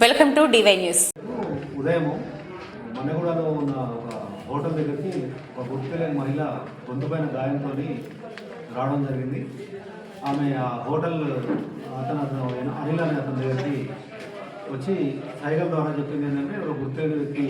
Welcome to DY news. ఉదయము మన్నగూడలో ఉన్న ఒక హోటల్ దగ్గరికి ఒక గుర్తులేని మహిళ గొంతుపైన గాయంతో రావడం జరిగింది. ఆమె ఆ హోటల్ అతను అతను అనిల్ అనే అతని దగ్గరికి వచ్చి సైగల్ ద్వారా చెప్పింది ఏంటంటే ఒక గుర్తులేని వ్యక్తి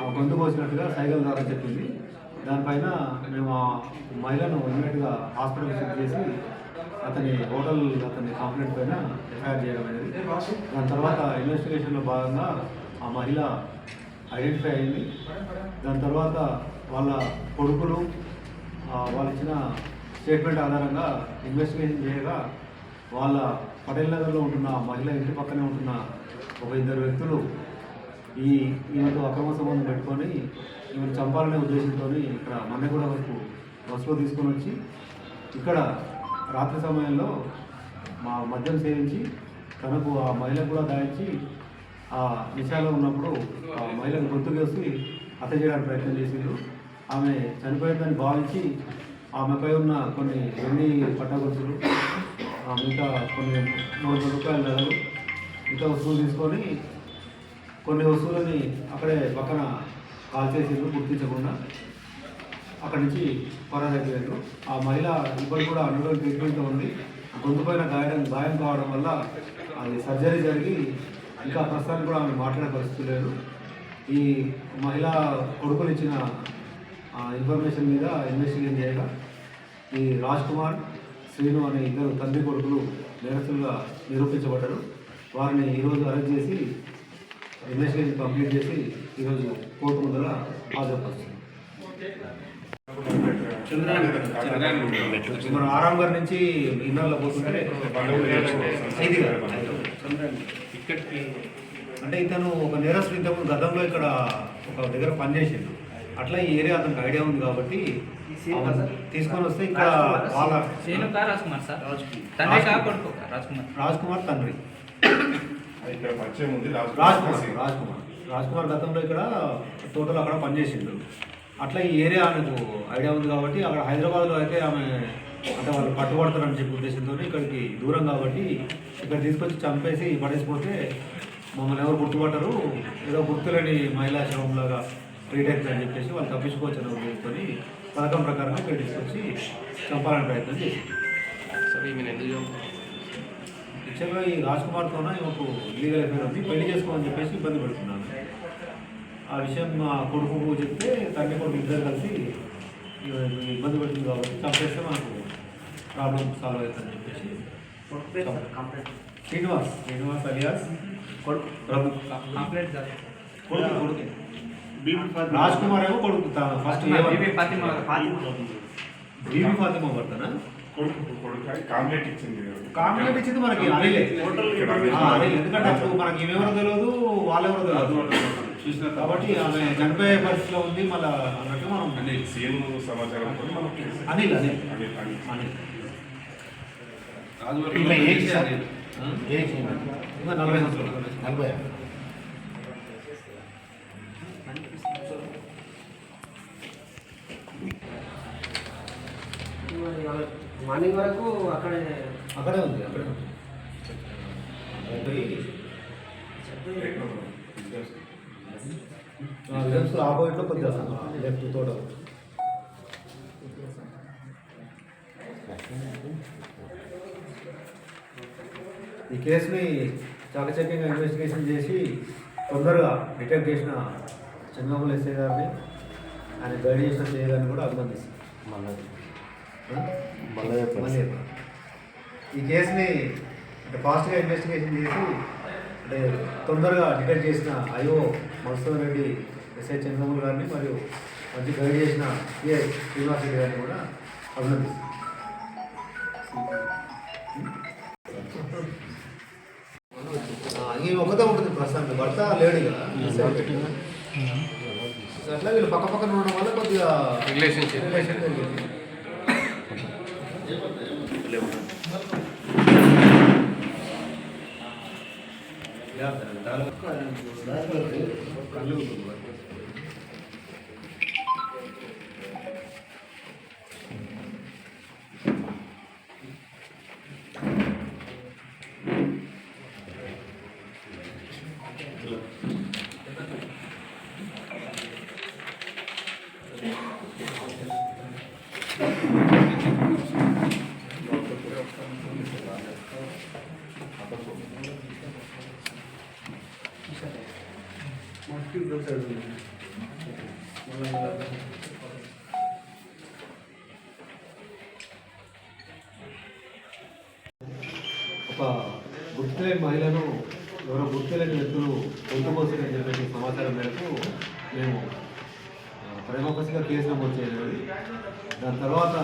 ఆ గొంతు కోసినట్టుగా సైగల్ ద్వారా చెప్పింది. దానిపైన మేము ఆ మహిళను ఇమీడియట్గా హాస్పిటల్ షిఫ్ట్ చేసి అతని హోటల్ అతని కంప్లైంట్ పైన ఎఫ్ఐఆర్ చేయడం అనేది. దాని తర్వాత ఇన్వెస్టిగేషన్లో భాగంగా ఆ మహిళ ఐడెంటిఫై అయింది. దాని తర్వాత వాళ్ళ కొడుకులు వాళ్ళు ఇచ్చిన స్టేట్మెంట్ ఆధారంగా ఇన్వెస్టిగేషన్ చేయగా వాళ్ళ పటేల్ నగర్లో ఉంటున్న ఆ మహిళ ఇంటి పక్కనే ఉంటున్న ఒక ఇద్దరు వ్యక్తులు ఈ ఈమెతో అక్రమ సంబంధం పెట్టుకొని ఈమెను చంపాలనే ఉద్దేశంతో ఇక్కడ మన్నెగూడ వరకు బస్సులో తీసుకొని వచ్చి ఇక్కడ రాత్రి సమయంలో మా మద్యం సేవించి తనకు ఆ మహిళ కూడా దాయించి ఆ నిశాలో ఉన్నప్పుడు ఆ మహిళను గొంతు వేసి హత్య చేయడానికి ప్రయత్నం చేసిండ్రు ఆమె చనిపోయిందని భావించి ఆమెపై ఉన్న కొన్ని ఎన్ని పట్టగొలుసులు ఆ మిగతా కొన్ని నూట రూపాయల నెలలు మిగతా వస్తువులు తీసుకొని కొన్ని వస్తువులని అక్కడే పక్కన కాల్ చేసిండ్రు గుర్తించకుండా. అక్కడి నుంచి పరారైపోయారు ఆ మహిళ ఇప్పుడు కూడా అండర్ ట్రీట్మెంట్లో ఉంది. గొంతు పైన గాయం గాయం కావడం వల్ల అది సర్జరీ జరిగి ఇంకా ప్రస్తుతానికి కూడా ఆమె మాట్లాడే పరిస్థితి లేదు. ఈ మహిళ కొడుకులు ఇచ్చిన ఇన్ఫర్మేషన్ మీద ఇన్వెస్టిగేట్ చేయగా ఈ రాజ్ కుమార్ శ్రీను అనే ఇద్దరు తండ్రి కొడుకులు నేరస్తులుగా నిరూపించబడ్డారు. వారిని ఈరోజు అరెస్ట్ చేసి ఇన్వెస్టిగేషన్ కంప్లీట్ చేసి ఈరోజు కోర్టు ముందర హాజరుపరుస్తుంది మన ఆరాం గారి నుంచి ఇన్నర్లో పోతుంటే అంటే ఇతను ఒక నేరస్తుడు ఇంతకుముందు గతంలో ఇక్కడ ఒక దగ్గర పనిచేసిండు. అట్లా ఈ ఏరియా అతనికి ఐడియా ఉంది కాబట్టి తీసుకొని వస్తే ఇక్కడ వాళ్ళ రాజ్ కుమార్ సార్? తండ్రి రాజ్ కుమార్ రాజ్ కుమార్ తండ్రి. రాజ్ కుమార్ రాజ్ కుమార్ రాజ్ కుమార్ గతంలో ఇక్కడ టోటల్ అక్కడ పనిచేసిండు. అట్లా ఈ ఏరియా ఆమెకు ఐడియా ఉంది కాబట్టి అక్కడ హైదరాబాద్లో అయితే ఆమె అంటే వాళ్ళు పట్టుబడతారని చెప్పి ఉద్దేశంతో ఇక్కడికి దూరం కాబట్టి ఇక్కడ తీసుకొచ్చి చంపేసి పడేసిపోతే మమ్మల్ని ఎవరు గుర్తుపట్టరు. ఏదో గుర్తులేని మహిళా శవంలాగా ట్రీట్ అవుతుంది అని చెప్పేసి వాళ్ళు తప్పించుకోవచ్చు అనే ఉద్దేశంతో పథకం ప్రకారంగా ఇక్కడ తీసుకొచ్చి చంపాలని ప్రయత్నం చేసింది. సరే ఈమెను ఎందుకు యాక్చువల్గా ఈ రాజ్ కుమార్తోన ఈమెకు లీగల్ అఫేర్ ఉంది. పెళ్ళి చేసుకోమని చెప్పేసి ఇబ్బంది పెడుతున్నాను. ఆ విషయం మా కొడుకు చెప్తే తండ్రి కొడుకు ఇద్దరు కలిసి ఈ ఇబ్బంది పెడుతుంది కాబట్టి చంపేస్తే మనకు ప్రాబ్లం సాల్వ్ అవుతుందని చెప్పేసి శ్రీనివాస్ శ్రీనివాస్ అలియాస్ కొడుకు ప్రభు కంప్లైంట్ సార్ కొడుకు కొడుకు. రాజ్ కుమార్ ఏమో కొడుకు ఫస్ట్ బీబీ ఫాతిమా కొడుకు కాంప్లైంట్ ఇచ్చింది. కాంప్లైంట్ ఇచ్చింది మనకి అనిలే. ఎందుకంటే అప్పుడు మనకి ఈమెవరో తెలియదు వాళ్ళెవరో తెలియదు చూసిన కాబట్టి ఆమె చనిపోయే పరిస్థితిలో ఉంది. మళ్ళీ అన్నట్టు మనం అంటే సీఎం సమాచారం మనకి అనిల్ అనిల్ అనిల్. అనిల్ అనిల్. నలభై సంవత్సరాలు నలభై మార్నింగ్ వరకు అక్కడే అక్కడే ఉంది అక్కడే ఉంది. లెఫ్ట్ ఆపోజిట్లో కొద్దిగా లెఫ్ట్ తోట. ఈ కేసుని చాకచక్యంగా ఇన్వెస్టిగేషన్ చేసి తొందరగా డిటెక్ట్ చేసిన చంద్రబాబు ఎస్ఐ గారిని ఆయన గైడ్ చేసిన సిఐ గారిని కూడా అభినందిస్తాను. మళ్ళీ చెప్పండి. ఈ కేసుని అంటే ఫాస్ట్గా ఇన్వెస్టిగేషన్ చేసి అంటే తొందరగా డిటెక్ట్ చేసిన ఐఓ మధుసూదన్ రెడ్డి ఎస్ఐ చంద్రమూల్ గారిని మరియు మంచి గైడ్ చేసిన సిఐ శ్రీనివాస్ రెడ్డి గారిని కూడా అభినందిస్తాను ఆ, ఈ ఒకటే ఉంటుంది ప్రస్తుతానికి భర్త లేడు కదా అట్లా వీళ్ళు పక్క పక్కన ఉండడం వల్ల కొద్దిగా రిలేషన్షిప్ రిలేషన్ ಯಾವ್ದು ನಾನು ಕಲ್ಲು ఒక గుర్తులే మహిళను ఎవరో గుర్తులేని వ్యక్తులు పొందుకోసని చెప్పేసి సమాచారం మేరకు మేము ప్రేమకసిగా కేసు నమోదు చేయలేదు. దాని తర్వాత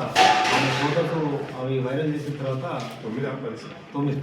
ఫోటోస్ అవి వైరల్ చేసిన తర్వాత తొమ్మిది తొమ్మిది.